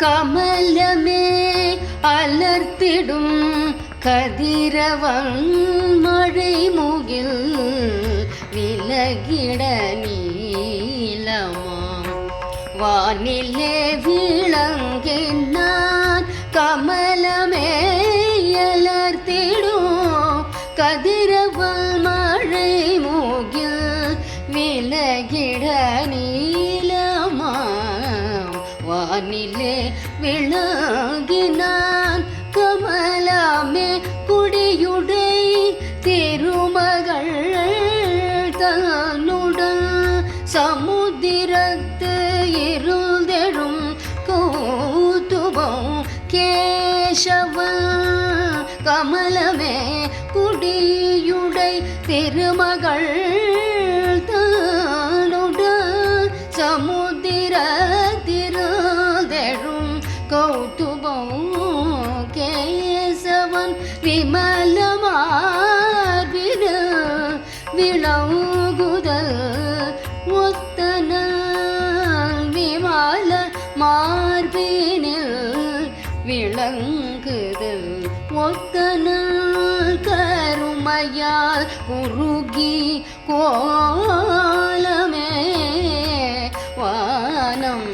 கமலமே அலர்த்திடும் கதிரவன் மழை முகில் விலகிட நீளமாம். வானிலே விளங்கினான் கமலமே அலர்த்திடும் கதிரவன் வானிலே விளங்கினான் கமலாமே குடியுடை திருமகள் தானுடன் சமுதிரத்து இருந்தெழும் கௌதுபம் கேசவன். கமலமே குடியுடை திருமகள் விமலமார்பின விளங்குதல் ஒத்தன விமல மார்பினில் விளங்குதல் ஒத்தன கருமையால் குறுகி கோலமே வானம்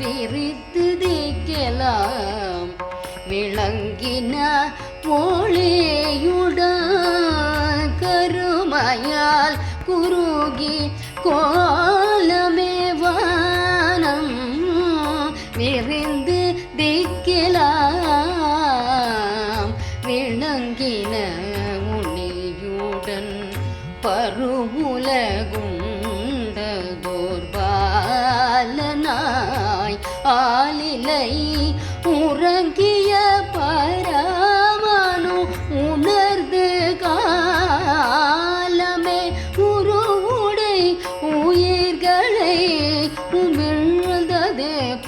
விரித்து திக்கலாம் விளங்கின ஒளியுடன் கருமையால் குறுகி கோலமே வானம் விரிந்து திக்கலாம் விளங்கின உனியுடன் பருவுலகுண்டதோர் பாலனாய் ஆலிலை உறங்கிய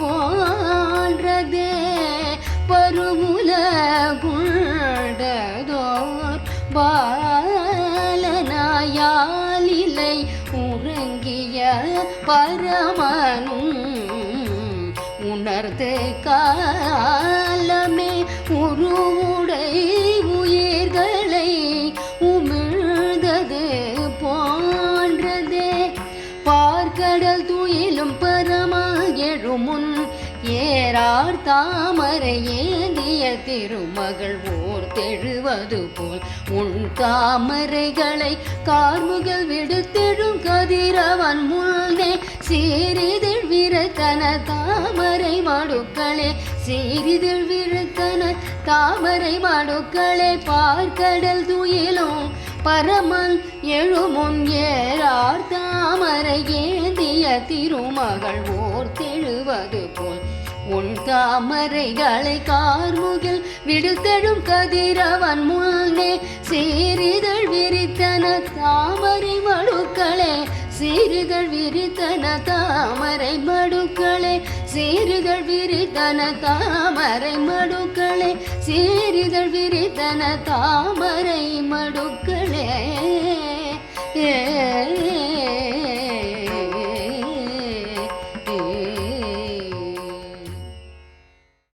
போன்றதே பருமுலகுண்டதோர் பாலனாயாலிலை உறங்கிய பரமனும் உணர்ந்து காலமே உருவ பரமாகெழுமுன் ஏறார் தாமரை ஏந்திய திருமகள் ஓர் தெழுவது போல். உன் தாமரைகளை கார்முகள் விடுத்தெழும் கதிரவன் முன்னே சீரிதில் விரத்தன தாமரை மடுக்களே சீரிதில் விரத்தன தாமரை மடுக்களே பார்க்கடல் துயிலும் பரமன் எழுமுன் ஏறார் தாமரை ஏந்திய திருமகள் ஓர் தெழுவது போல். உன் தாமரைகளை கார்முகில் விடுத்தெழும் கதிரவன் முன்னே சீரிதழ் விரித்தன தாமரை மடுக்களே சீரிதழ் விரித்தன தாமரை மடுக்களே சீரிதழ் விரித்தன தாமரை மடுக்களே சீரிதழ் விரித்தன தாமரை மடுக்களே. ஏ